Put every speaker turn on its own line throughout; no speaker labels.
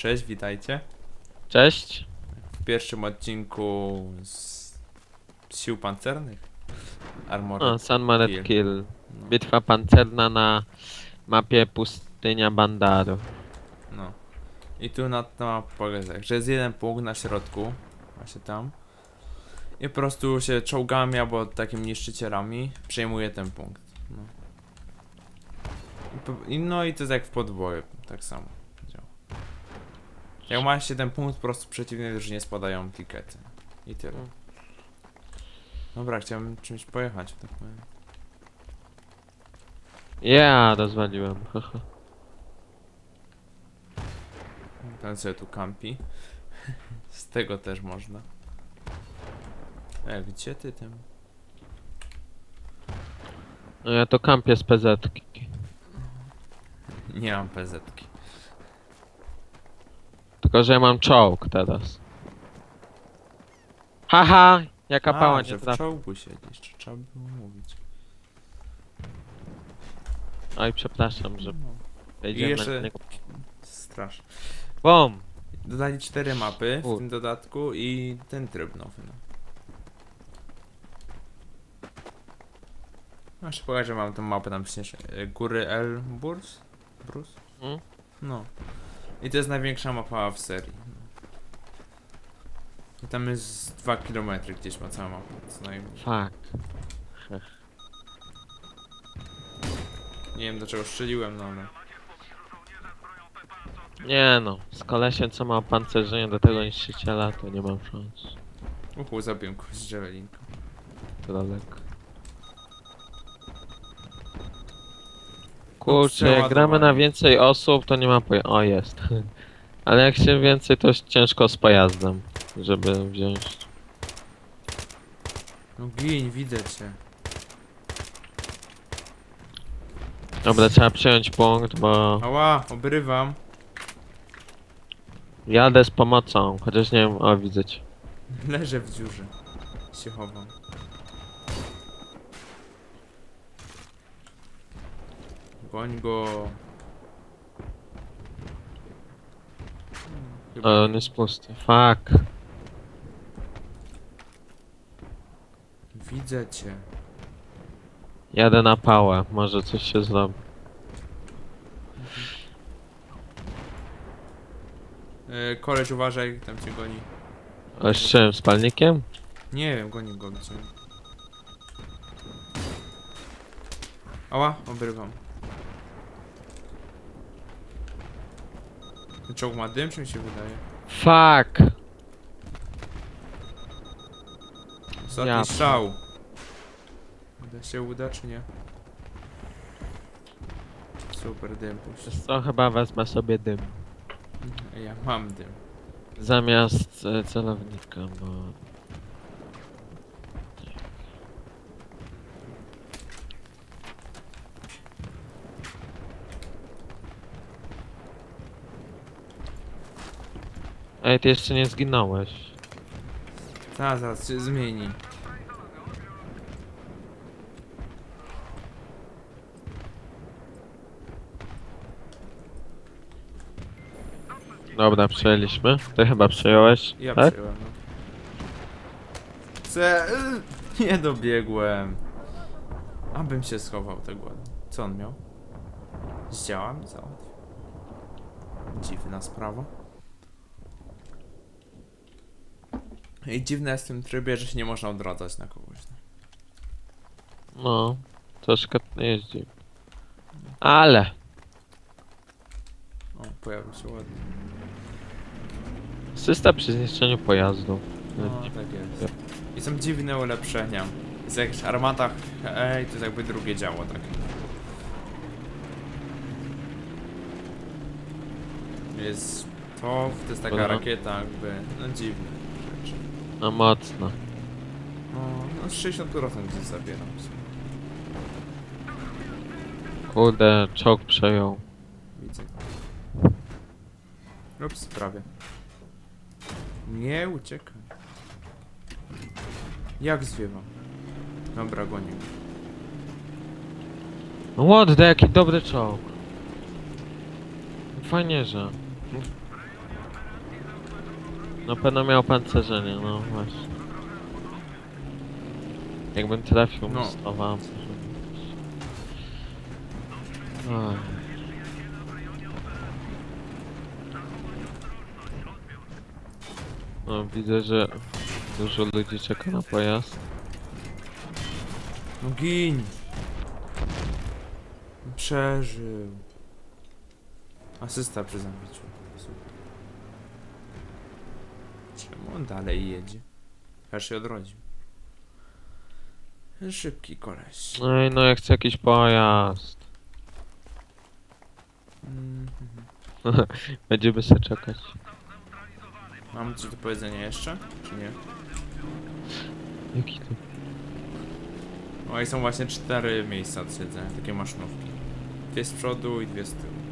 Cześć, witajcie.
Cześć.
W pierwszym odcinku z, sił pancernych. Armor.
O, Sunmaret
Kill.
Kill.
No,
Bitwa pancerna na mapie pustynia Bandaru.
no. I tu na to ma polegać tak, że jest jeden punkt na środku. Właśnie tam. I po prostu się czołgami albo takimi niszczycielami przejmuje ten punkt. No. I, no i to jest jak w podboju, tak samo. Jak ma się ten punkt, po prostu przeciwnie już nie spadają tikety. I tyle.
Mm.
Dobra, chciałem czymś pojechać, tak powiem.
Ja rozwaliłem. haha.
Ten sobie tu kampi. Z tego też można. E, gdzie ty tym?
No ja to kampię z PZ-ki.
Nie mam PZ-ki.
Tylko, że ja mam czołg teraz. Haha! Jaka pała nie
że w
trafi.
czołgu siedzisz, czy trzeba było mówić.
Oj, przepraszam, że
No.
wejdziemy
jeszcze-
na niego.
Strasz.
BOM!
Dodali cztery mapy w
Kur-
tym dodatku i ten tryb nowy. No. No, jeszcze pokażę, że mam tą mapę tam przecież. e, Góry Elbrus? Brus?
Mm?
No. I to jest największa mapa w serii. I tam jest 2 km gdzieś ma cała mapa, co najmniej.
Fuck.
Nie wiem do czego strzeliłem, no ale...
Nie no, z kolesiem co ma opancerzenie do tego niszczyciela, to nie mam szans.
Uhu, zabiłem kogoś z javelinką.
To daleko. Kurczę, jak gramy na więcej osób, to nie ma poja- O, jest. Ale jak się więcej, to ciężko z pojazdem, żeby wziąć.
No gin, widzę cię.
Dobra, trzeba przejąć punkt, bo
Ała, obrywam.
jadę z pomocą, chociaż nie wiem, o widzę cię.
Leżę w dziurze. Się chowam. Goń go. Chyba
O, on jest pusty. Fuck.
Widzę cię.
Jadę na pałę, może coś się zrobi.
E, koleś uważaj, tam cię goni.
A z czym, z palnikiem?
Nie wiem, goni go gdzie. Ała, obrywam. Ten czołg ma dym, czy mi się wydaje?
Fuck!
Ostatni
Ja-
strzał. Uda się uda, czy nie? Super, dym puść.
Co, chyba wezmę sobie dym.
Ja mam dym.
Zamiast e, celownika, bo... Ej, ty jeszcze nie zginąłeś.
Zaraz, zaraz się zmieni.
Dobra, przejęliśmy. Ty chyba przejąłeś,
Ja
tak?
przyjąłem, no. Nie dobiegłem. Abym się schował tego. Co on miał? Zdziała mi załatwił. Dziwna sprawa. I dziwne jest w tym trybie, że się nie można odradzać na kogoś. No.
No, troszkę jeździ. Ale!
O, pojawił się ładnie.
Asysta przy zniszczeniu pojazdu.
No, tak jest. I są dziwne ulepszenia. Jest jak w armatach ej, to jest jakby drugie działo takie. Jest to, to jest taka
Dobra.
rakieta jakby, no dziwne rzeczy.
No mocno.
No, no z 60% gdzieś zabieram.
Kurde, czołg przejął.
Widzę. Ups, prawie. Nie uciekaj. Jak zwiewam? Dobra, gonię.
No what the, jaki dobry czołg. Fajnie, że. No pewno miał pancerzenie, no właśnie. Jakbym trafił,
No.
no. wam. Oj. No, widzę, że dużo ludzi czeka na pojazd.
No gin! Przeżył. Asysta przy zabiciu. Super. Czemu on dalej jedzie? Aż się odrodził. Szybki koleś.
No i no, ja chcę jakiś pojazd.
Mhm.
Będziemy sobie czekać.
Mam coś do powiedzenia jeszcze? Czy nie?
Jaki to?
O i są właśnie cztery miejsca do siedzenia, takie maszynówki. Dwie z przodu i dwie z tyłu.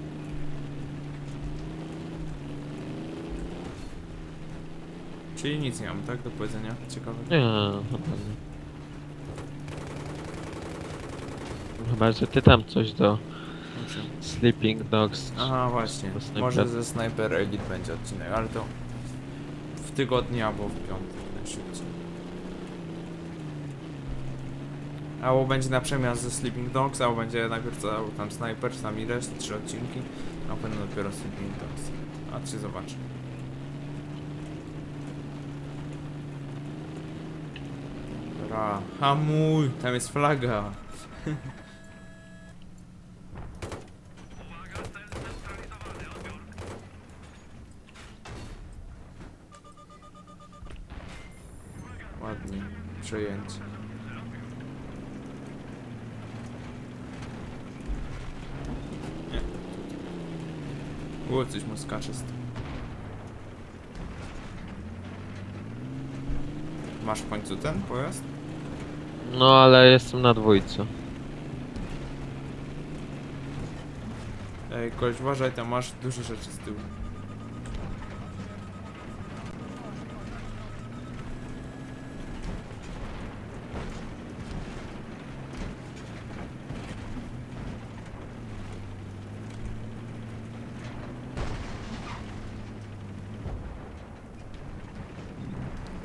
Czyli nic nie mam, tak? Do powiedzenia? Ciekawe.
Nie, chyba nie. Chyba, że ty tam coś do
Dobrze.
Sleeping Dogs.
Aha, właśnie.
Sniper-
Może ze Sniper Elite będzie odcinek, ale to w tygodniu albo w piątek najszybciej. Albo będzie na przemian ze Sleeping Dogs, albo będzie najpierw cały tam Sniper, czy tam ileś, trzy odcinki, a potem dopiero Sleeping Dogs. A to się Dobra, hamuj, tam jest flaga. Ładnie, przejęcie. Nie. Było coś tym. Masz w końcu ten pojazd?
No, ale jestem na dwójce.
Ej, koleś, uważaj, tam masz dużo rzeczy z tyłu.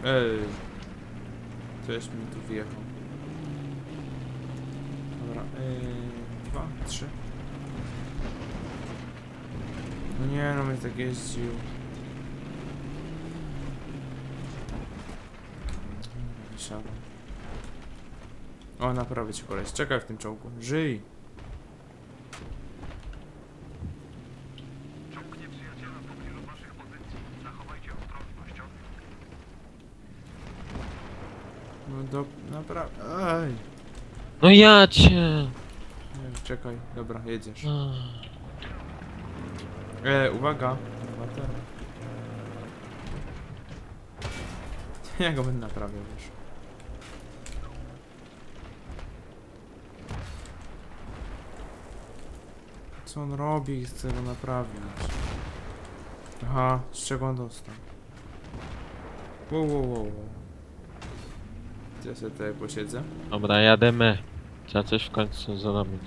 Ej, ktoś mi tu wjechał. Ej, dwa, trzy. No nie, no mnie tak jeździł. Wysiadam. O, naprawię ci koleś. Czekaj w tym czołgu. Żyj! No do... naprawdę... Ej!
No ja cię!
Nie, czekaj. Dobra, jedziesz.
Ach.
E, uwaga. Ja go będę naprawiał już. Co on robi? Chce go naprawić. Aha, z czego on dostał? Wow, wow, wow, wow. Ja sobie tutaj posiedzę.
Dobra, jademy. Trzeba coś w końcu zrobić.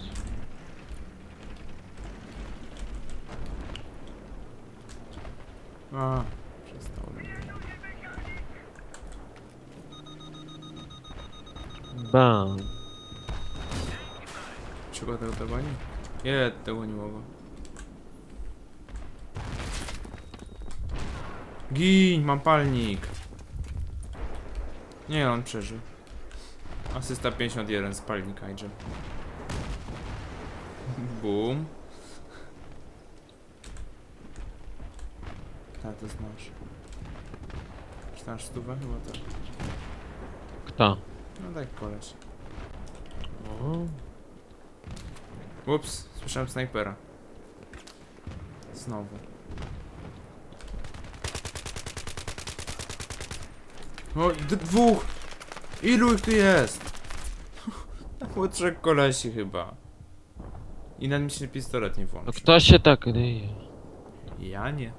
A, przestał.
Bam.
Tego tego nie? Nie, tego nie mogę. Gin, mam palnik. Nie, on przeżył. Asysta 51 z palnika idzie. Boom. Tak, to znasz. Czytasz stówę? Chyba tak.
Kto?
No daj koleś.
O,
Ups, słyszałem snajpera. Znowu. O, dwóch! Ilu ich tu jest? Było trzech kolesi chyba. I na mi się pistolet nie
no
włączył.
kto się tak ryje?
Ja nie.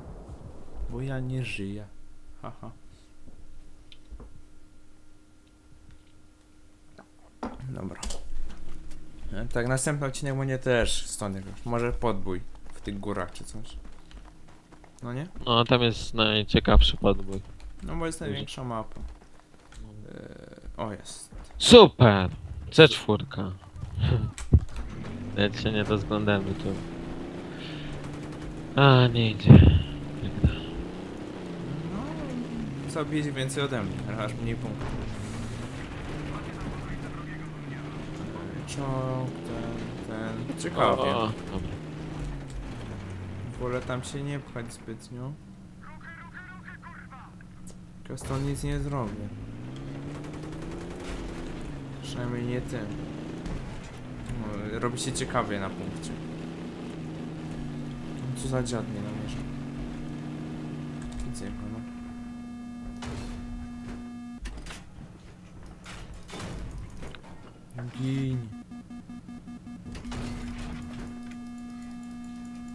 Bo ja nie żyję. Haha. Dobra. E, Tak, następny odcinek będzie też stąd jakoś. Może podbój w tych górach czy coś. No nie?
No, tam jest najciekawszy podbój.
No bo jest największa mapa. Eee, o jest.
Super! C4. Nawet się nie rozglądamy tu. A, nie idzie.
No, zabijecie więcej ode mnie, ale aż mniej punktów. Czołg, ten, ten. Ciekawie.
O, dobra.
Wolę tam się nie pchać zbytnio. Tylko nic nie zrobię. Przynajmniej nie tym. No, robi się ciekawie na punkcie. No, Co za dziad mnie namierza. Widzę go, no. Gin.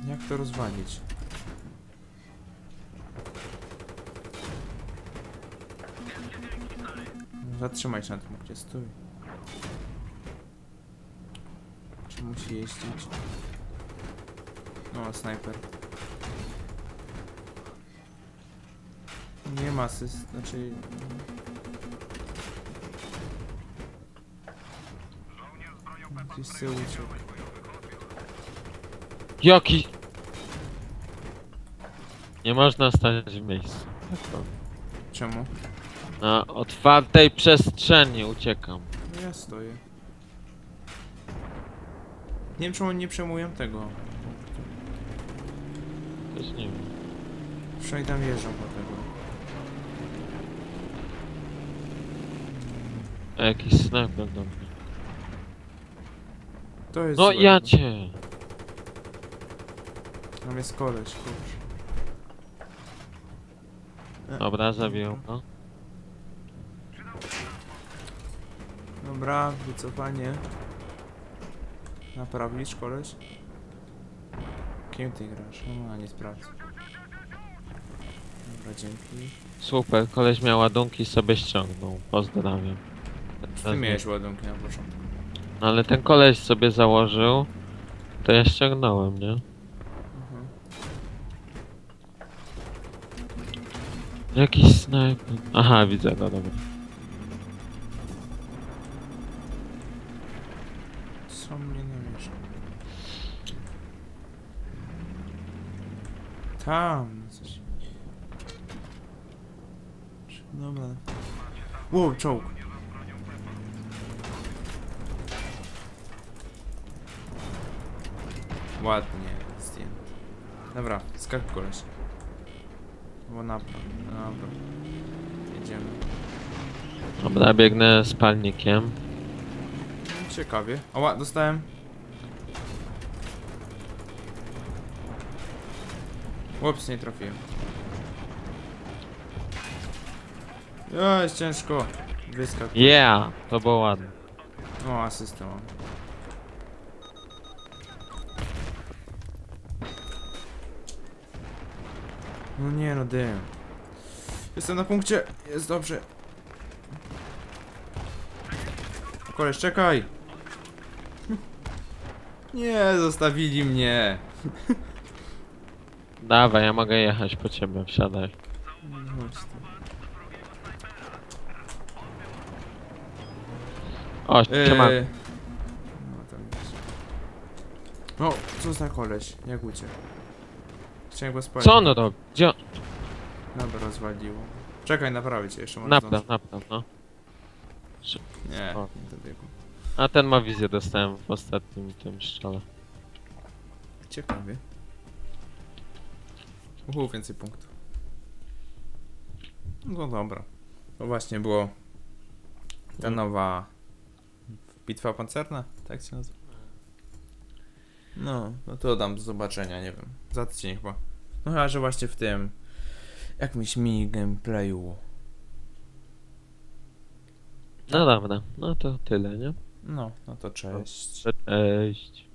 Jak to rozwalić? Zatrzymaj się na tym, gdzie stój. Czy musi jeździć? No, snajper. Nie ma asyst, znaczy... Gdzieś sobie uciekł.
Jaki? Nie można stać w miejscu.
Czemu?
Na otwartej przestrzeni uciekam.
No ja stoję. Nie wiem czemu oni nie przejmują tego.
Też nie wiem.
Przynajmniej tam wjeżdżą po tego.
A jakiś snajper do mnie.
To jest
No
złe.
ja cię.
Tam jest koleś, kurczę. E,
Dobra, zabiję go.
Dobra, wycofanie. Naprawisz koleś? Kim ty grasz? No, nie sprawdzę. Dobra, dzięki.
Super, koleś miał ładunki sobie ściągnął. Pozdrawiam.
Ty miałeś ładunki na początku.
No ale ten koleś sobie założył, to ja ściągnąłem, nie?
Mhm.
Jakiś snajper. Aha, widzę go, dobra.
Co mnie namierza? Tam, no coś. Dobra. Wow, czołg. Ładnie zdjęty. Dobra, skak koleś. Bo na Dobra. Jedziemy.
Dobra, biegnę z palnikiem.
Ciekawie. Oła, dostałem. Ups, nie trafiłem. Ja, jest ciężko. Wyskak.
Yeah! To było ładne.
O, asystę mam. No nie no, dym. Jestem na punkcie. Jest dobrze. Koleś, czekaj. Nie, zostawili mnie.
Dawaj, ja mogę jechać po ciebie, wsiadaj. O, siema.
Eee, No tam jest. No, co za koleś? Jak uciekł? Chciałem go spalić.
Co on robi? Gdzie on?
Dobra, rozwaliło. Czekaj, naprawię cię jeszcze. może
Napraw,
zdążę.
napraw, no.
Nie,
O.
nie dobiegł.
A ten ma wizję, dostałem w ostatnim tym strzale.
Ciekawie. Uhu, więcej punktów. No dobra. To właśnie było ta nowa bitwa pancerna, tak się nazywa? No, no to dam do zobaczenia, nie wiem. Za tydzień chyba. No chyba, że właśnie w tym jakimś mini gameplayu.
No dobra, no to tyle, nie?
No, no to cześć.
Cześć.